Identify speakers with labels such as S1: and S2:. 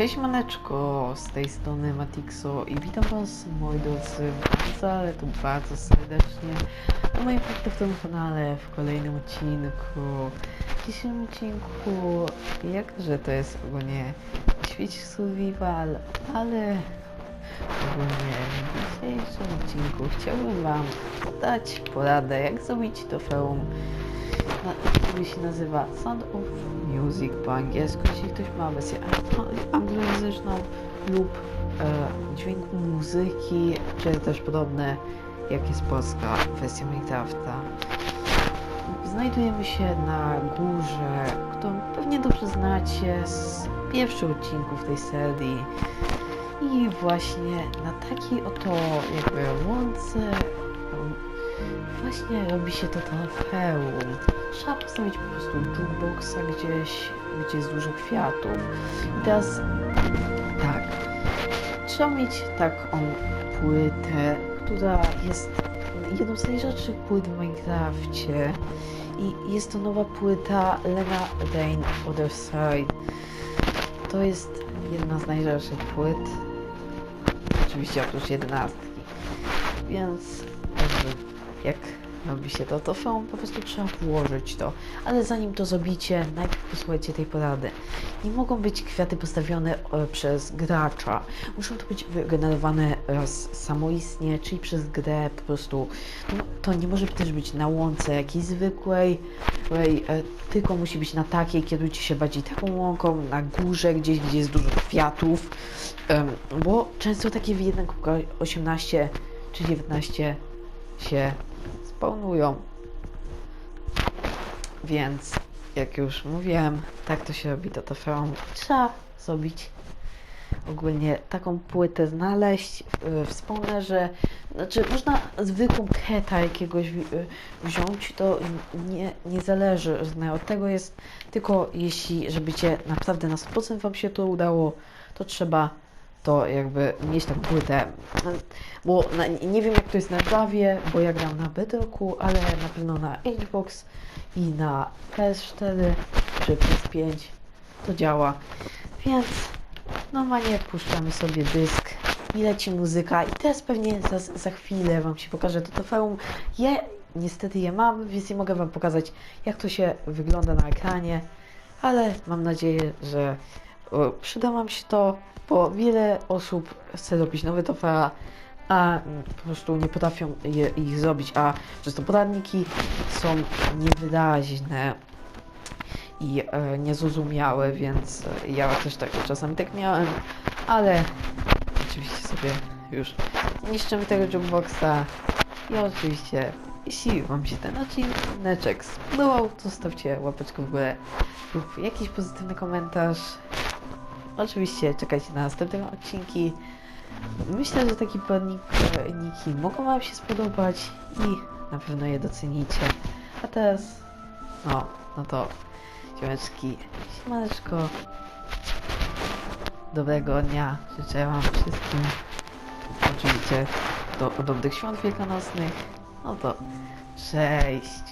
S1: Hej maneczko, z tej strony Matixo i witam was moi drodzy bardzo, ale to bardzo serdecznie na moim podstawowym kanale w kolejnym odcinku. W dzisiejszym odcinku, jakże to jest ogólnie świeć survival, ale ogólnie w dzisiejszym odcinku chciałbym wam dać poradę jak zrobić trofeum który się nazywa Sound of Music po angielsku, jeśli ktoś ma wersję ang- anglojęzyczną lub e, dźwięku muzyki, czy też podobne jak jest polska wersja Minecrafta. Znajdujemy się na górze, którą pewnie dobrze znacie z pierwszych odcinków tej serii. I właśnie na takiej oto jakby łące właśnie robi się to trofeum. Trzeba postawić po prostu jukeboxa gdzieś, gdzie jest dużo kwiatów. I teraz tak, trzeba mieć taką płytę, która jest jedną z najrzadszych płyt w Minecrafcie. I jest to nowa płyta Lena Rain Other Side. To jest jedna z najrzadszych płyt. Oczywiście oprócz jedenastki. Więc jak robi się to, to po prostu trzeba włożyć to. Ale zanim to zrobicie, najpierw posłuchajcie tej porady. Nie mogą być kwiaty postawione e, przez gracza. Muszą to być wygenerowane raz samoistnie, czyli przez grę po prostu. No, to nie może też być na łące jakiejś zwykłej, e, tylko musi być na takiej, kierujcie się bardziej taką łąką, na górze gdzieś, gdzie jest dużo kwiatów. Bo często takie w 1.18 czy 19 się spawnują. Więc, jak już mówiłem, tak to się robi to trofeum. Trzeba zrobić ogólnie taką płytę znaleźć w, w spawnerze. Znaczy, można zwykłą keta jakiegoś y, wziąć, to nie, nie zależy od tego jest tylko jeśli, żebyście naprawdę na 100% wam się to udało, to trzeba to jakby mieć taką płytę. Bo na, nie wiem jak to jest na Javie, bo ja gram na Bedrocku, ale na pewno na Xbox i na PS4 czy PS5 to działa. Więc normalnie puszczamy sobie dysk i leci muzyka i teraz pewnie za, za chwilę wam się pokażę to trofeum. Je, niestety je mam, więc nie mogę wam pokazać jak to się wygląda na ekranie, ale mam nadzieję, że przyda wam się to, bo wiele osób chce robić nowe trofea, a mm, po prostu nie potrafią je, ich zrobić, a często poradniki są niewyraźne i e, niezrozumiałe, więc e, ja też tak czasami tak miałem, ale oczywiście sobie już niszczymy tego jukeboxa i oczywiście jeśli wam się ten odcinek spodobał, to zostawcie łapeczkę w górę lub jakiś pozytywny komentarz. Oczywiście czekajcie na następne odcinki. Myślę, że takie poradniki mogą wam się spodobać i na pewno je docenicie. A teraz, no, no to Siemeczki, siemaneczko. Dobrego dnia życzę wam wszystkim. Oczywiście do podobnych świąt wielkanocnych. No to cześć.